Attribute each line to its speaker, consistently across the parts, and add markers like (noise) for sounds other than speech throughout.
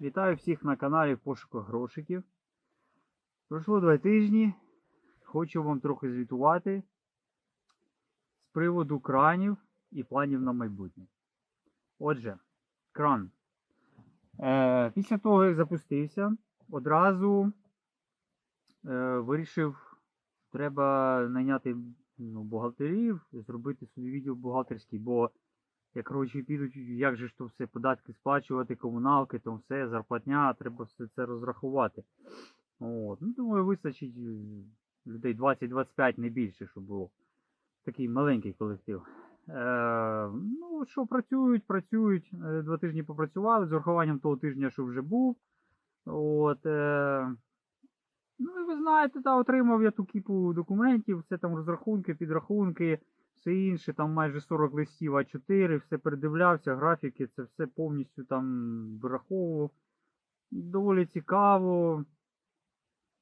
Speaker 1: Вітаю всіх на каналі Пошуку грошиків. Пройшло два тижні. Хочу вам трохи звітувати з приводу кранів і планів на майбутнє. Отже, кран. Е, після того, як запустився, одразу е, вирішив, треба найняти ну, бухгалтерів, зробити собі відділ бухгалтерський, бо як гроші підуть, як же ж то все, податки сплачувати, комуналки, там все, зарплатня, треба все це розрахувати. От. Ну, думаю, вистачить е, людей 20-25, не більше, щоб було. Такий маленький колектив. Е, ну, що працюють, працюють. Е, Два тижні попрацювали з урахуванням того тижня, що вже був. От, е, ну, і ви знаєте, та, отримав я ту кіпу документів, все там розрахунки, підрахунки, все інше, там майже 40 листів А4, все передивлявся, графіки, це все повністю там вираховував. Доволі цікаво.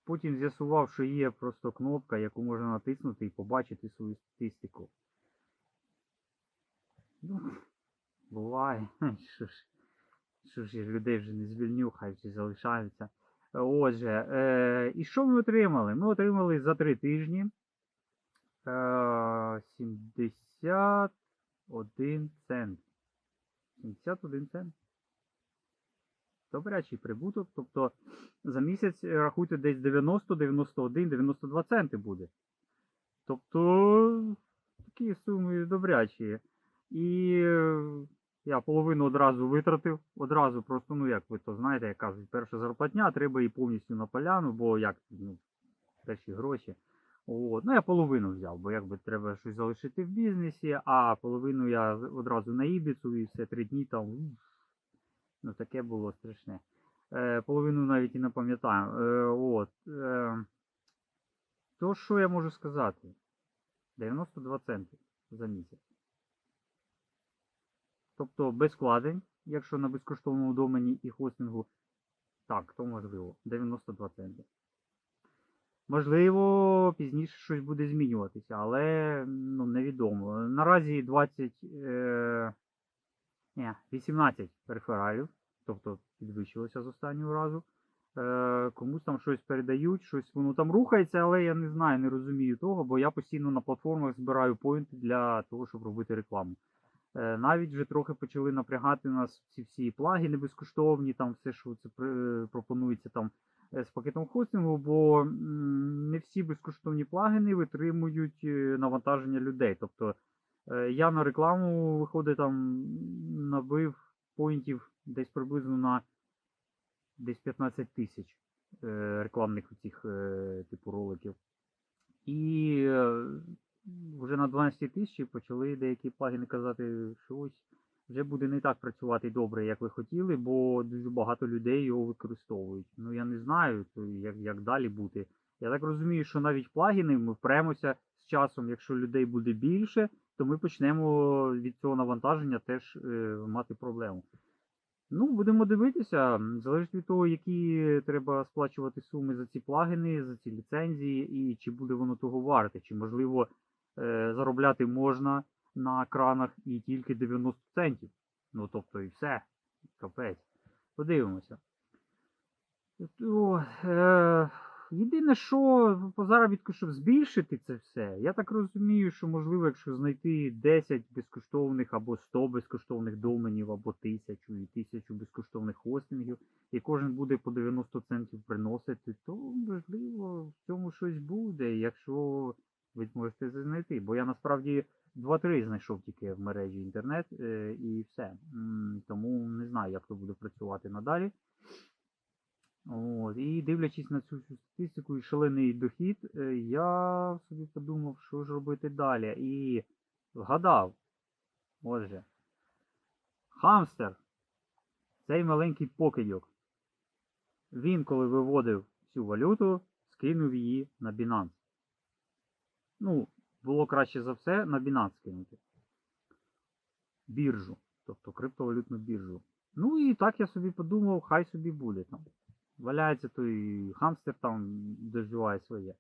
Speaker 1: Потім з'ясував, що є просто кнопка, яку можна натиснути і побачити свою статистику. Ну, буває. (laughs) Що ж, що ж людей вже не звільню, хай залишаються. Отже, е, і що ми отримали? Ми отримали за три тижні 71 цент. 71 цент. Добрячий прибуток. Тобто за місяць е, рахуйте десь 90, 91, 92 центи буде. Тобто такі суми добрячі. І е, я половину одразу витратив. Одразу просто, ну як ви то знаєте, як кажуть, перша зарплатня, треба її повністю на поляну, бо як ну, перші гроші. От. Ну, я половину взяв, бо якби треба щось залишити в бізнесі, а половину я одразу на Ібіцу і все три дні там. Ну, таке було страшне. Е, половину навіть і не пам'ятаю. Е, от. Е, то що я можу сказати? 92 центи за місяць. Тобто без вкладень, якщо на безкоштовному домені і хостингу, так, то можливо, 92 центи. Можливо, пізніше щось буде змінюватися, але ну, невідомо. Наразі 20, е, ні, 18 перифералів, тобто підвищилося з останнього разу. Е, комусь там щось передають, щось воно там рухається, але я не знаю, не розумію того, бо я постійно на платформах збираю поінти для того, щоб робити рекламу. Е, Навіть вже трохи почали напрягати нас ці всі плагіни безкоштовні, там все, що це пропонується там е, з пакетом хостингу, бо не всі безкоштовні плагіни витримують е, навантаження людей. Тобто я на рекламу виходить там набив поінтів десь приблизно на десь 15 тисяч рекламних цих типу роликів. І вже на 12 тисячі почали деякі плагіни казати, що ось вже буде не так працювати добре, як ви хотіли, бо дуже багато людей його використовують. Ну я не знаю, то як, як далі бути. Я так розумію, що навіть плагіни ми впремося з часом, якщо людей буде більше, то ми почнемо від цього навантаження теж е, мати проблему. Ну, будемо дивитися. Залежить від того, які треба сплачувати суми за ці плагіни, за ці ліцензії, і чи буде воно того варте, чи можливо заробляти можна на кранах і тільки 90 центів. Ну, тобто і все. Капець. Подивимося. О, е, єдине, що по заробітку, щоб збільшити це все, я так розумію, що можливо, якщо знайти 10 безкоштовних або 100 безкоштовних доменів, або 1000 і 1000 безкоштовних хостингів, і кожен буде по 90 центів приносити, то можливо в цьому щось буде, якщо ви зможете це знайти. Бо я насправді 2-3 знайшов тільки в мережі інтернет е, і все. Тому не знаю, як то буде працювати надалі. От, і дивлячись на цю статистику і шалений дохід, е, я собі подумав, що ж робити далі. І вгадав. Отже. Хамстер. Цей маленький покидьок. Він, коли виводив цю валюту, скинув її на Binance. Ну, було краще за все на Binance скинути. Біржу. Тобто криптовалютну біржу. Ну і так я собі подумав, хай собі буде там. Валяється той хамстер там доживає своє.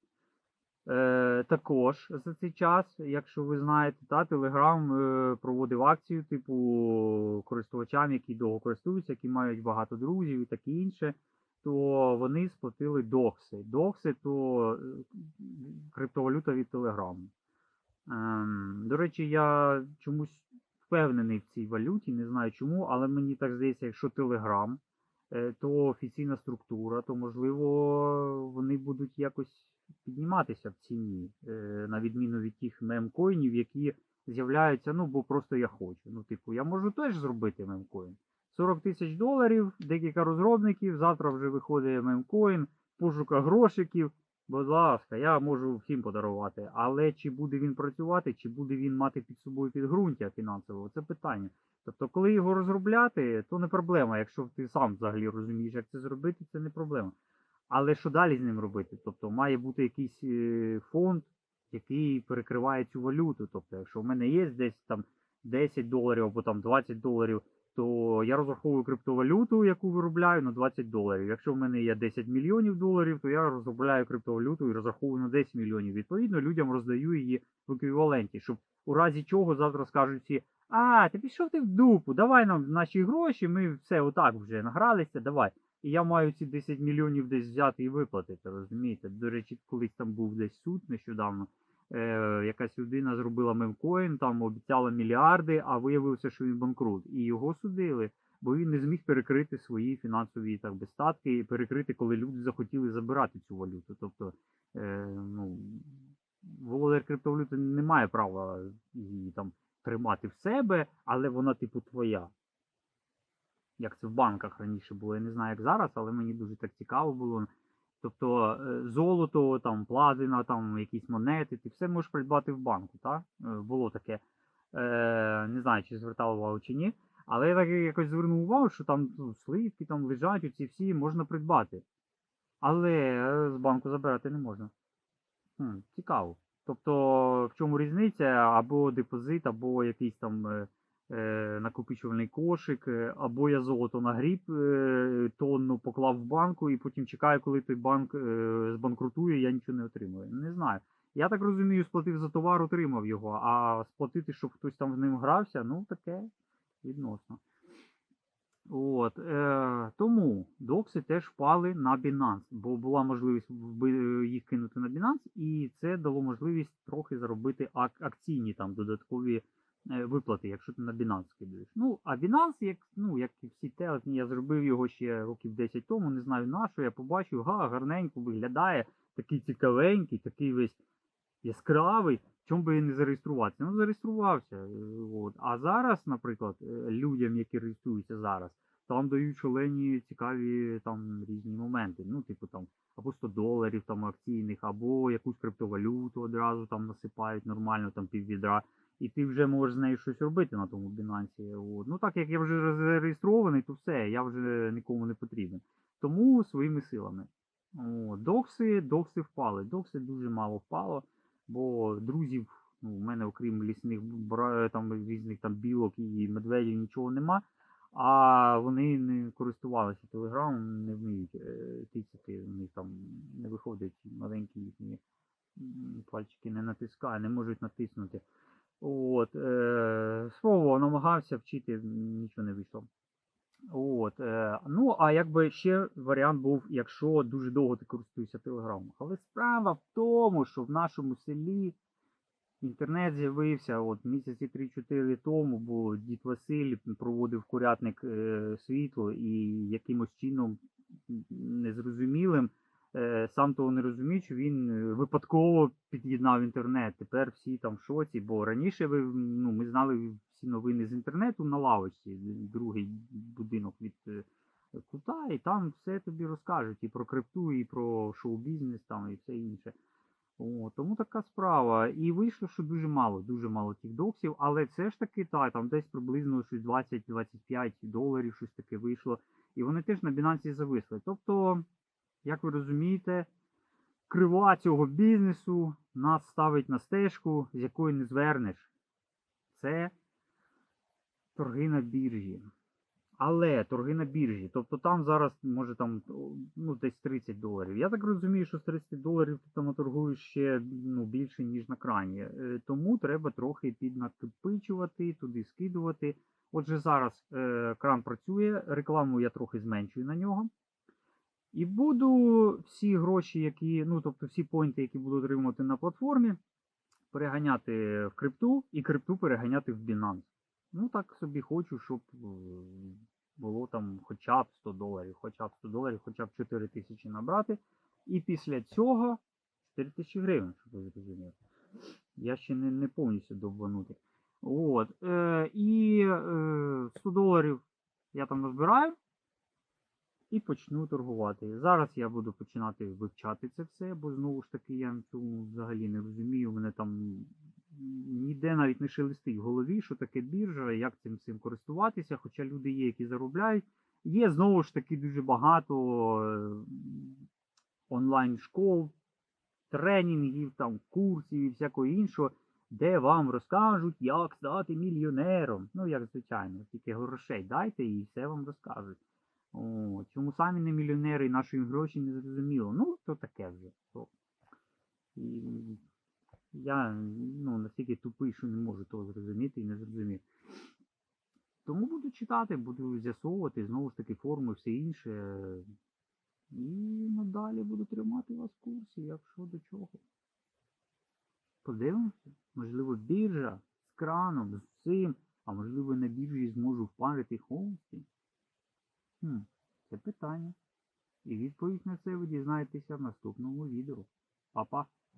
Speaker 1: Е, також за цей час, якщо ви знаєте, та Telegram е, проводив акцію, типу користувачам, які довго користуються, які мають багато друзів і таке інше, то вони сплатили докси. Докси то е, криптовалюта від Telegram. Ем, до речі, я чомусь впевнений в цій валюті, не знаю чому, але мені так здається, якщо Telegram, е, то офіційна структура, то можливо вони будуть якось підніматися в ціні, е, на відміну від тих мемкоїнів, які з'являються, ну, бо просто я хочу. Ну, типу, я можу теж зробити мемкоін. 40 тисяч доларів, декілька розробників, завтра вже виходить мемкоін, пошука грошиків. Будь ласка, я можу всім подарувати. Але чи буде він працювати, чи буде він мати під собою підґрунтя фінансового, це питання. Тобто, коли його розробляти, то не проблема. Якщо ти сам взагалі розумієш, як це зробити, це не проблема. Але що далі з ним робити? Тобто має бути якийсь е, фонд, який перекриває цю валюту. Тобто, якщо в мене є десь там 10 доларів або там 20 доларів, то я розраховую криптовалюту, яку виробляю на 20 доларів. Якщо в мене є 10 мільйонів доларів, то я розробляю криптовалюту і розраховую на 10 мільйонів. Відповідно, людям роздаю її в еквіваленті, щоб у разі чого завтра скажуть всі. А, ти пішов ти в дупу, давай нам наші гроші, ми все отак вже награлися, давай. І я маю ці 10 мільйонів десь взяти і виплатити, розумієте? До речі, колись там був десь суд нещодавно. Е, якась людина зробила мемкоін, там обіцяла мільярди, а виявилося, що він банкрут. І його судили, бо він не зміг перекрити свої фінансові так статки, і перекрити, коли люди захотіли забирати цю валюту. Тобто, е, ну, володар криптовалюти не має права її там тримати в себе, але вона, типу, твоя. Як це в банках раніше було, я не знаю, як зараз, але мені дуже так цікаво було. Тобто е, золото, там, платина, там, якісь монети, ти все можеш придбати в банку, так? Е, Було таке. Е, не знаю, чи звертав увагу чи ні. Але я так якось звернув увагу, що там ну, сливки там лежать, оці всі можна придбати. Але з банку забирати не можна. Хм, цікаво. Тобто, в чому різниця? Або депозит, або якийсь там накопичувальний кошик, е, або я золото нагріб е, тонну поклав в банку і потім чекаю, коли той банк е, збанкрутує, я нічого не отримую. Не знаю. Я так розумію, сплатив за товар, отримав його, а сплатити, щоб хтось там з ним грався, ну таке відносно. От, е, тому докси теж впали на Binance, бо була можливість їх кинути на Binance, і це дало можливість трохи заробити ак- акційні там додаткові е, виплати, якщо ти на Binance кидаєш. Ну, а Binance, як, ну, як і всі телефні, я зробив його ще років 10 тому, не знаю на що, я побачив, га, гарненько виглядає, такий цікавенький, такий весь яскравий. Чому би не зареєструватися? Ну, зареєструвався. е, От. А зараз, наприклад, е, людям, які реєструються зараз, там дають шалені цікаві там різні моменти. Ну, типу там або 100 доларів там акційних, або якусь криптовалюту одразу там насипають нормально, там піввідра. І ти вже можеш з нею щось робити на тому Binance. От. Ну так як я вже зареєстрований, то все, я вже нікому не потрібен. Тому своїми силами. О, докси, докси впали. Докси дуже мало впало, бо друзів, ну, у мене окрім лісних там, різних там білок і медведів нічого нема. А вони не користувалися телеграмом, не вміють е, тицяти, у них там не виходять маленькі їхні пальчики не натискає, не можуть натиснути. От, е, слово намагався вчити, нічого не вийшло. От, е, ну, а якби ще варіант був, якщо дуже довго ти користуєшся телеграмом. Але справа в тому, що в нашому селі інтернет з'явився от місяці 3-4 тому, бо дід Василь проводив курятник е, світло і якимось чином незрозумілим, сам того не розуміючи, він е, випадково під'єднав інтернет. Тепер всі там в шоці, бо раніше ви, ну, ми знали всі новини з інтернету на лавочці, другий будинок від е, кута, і там все тобі розкажуть і про крипту, і про шоу-бізнес, там, і все інше. О, тому така справа. І вийшло, що дуже мало, дуже мало тих доксів, але все ж таки, та, там десь приблизно щось 20-25 доларів, щось таке вийшло. І вони теж на Binance зависли. Тобто, як ви розумієте, крива цього бізнесу нас ставить на стежку, з якої не звернеш. Це торги на біржі. Але торги на біржі, тобто там зараз може там ну, десь 30 доларів. Я так розумію, що з 30 доларів ти там торгуєш ще ну, більше, ніж на крані. Е, Тому треба трохи піднакопичувати, туди скидувати. Отже, зараз е, кран працює, рекламу я трохи зменшую на нього. І буду всі гроші, які, ну тобто всі поінти, які буду отримувати на платформі, переганяти в крипту і крипту переганяти в Binance. Ну, так собі хочу, щоб е, було там хоча б 100 доларів, хоча б 100 доларів, хоча б 4 тисячі набрати. І після цього 4 тисячі гривень, щоб ви зрозуміли. Я ще не, не повністю довбанутий. От. Е, і е, 100 доларів я там назбираю і почну торгувати. Зараз я буду починати вивчати це все, бо знову ж таки я цьому взагалі не розумію. Мене там ніде навіть не шелестить в голові, що таке біржа, як цим всім користуватися. Хоча люди є, які заробляють. Є знову ж таки дуже багато е, онлайн-школ, тренінгів, там, курсів і всякого іншого, де вам розкажуть, як стати мільйонером. Ну, як звичайно, тільки грошей дайте і все вам розкажуть. О, чому самі не мільйонери і наші гроші не зрозуміло. Ну, то таке вже. То. І я ну, настільки тупий, що не можу того зрозуміти і не зрозуміти. Тому буду читати, буду з'ясовувати, знову ж таки, форми, все інше. І надалі буду тримати вас в курсі, як що до чого. Подивимося. Можливо, біржа з краном, з цим, а можливо на біржі зможу впарити хостинг. Хм, це питання. І відповідь на це ви дізнаєтеся в наступному відео. Па-па!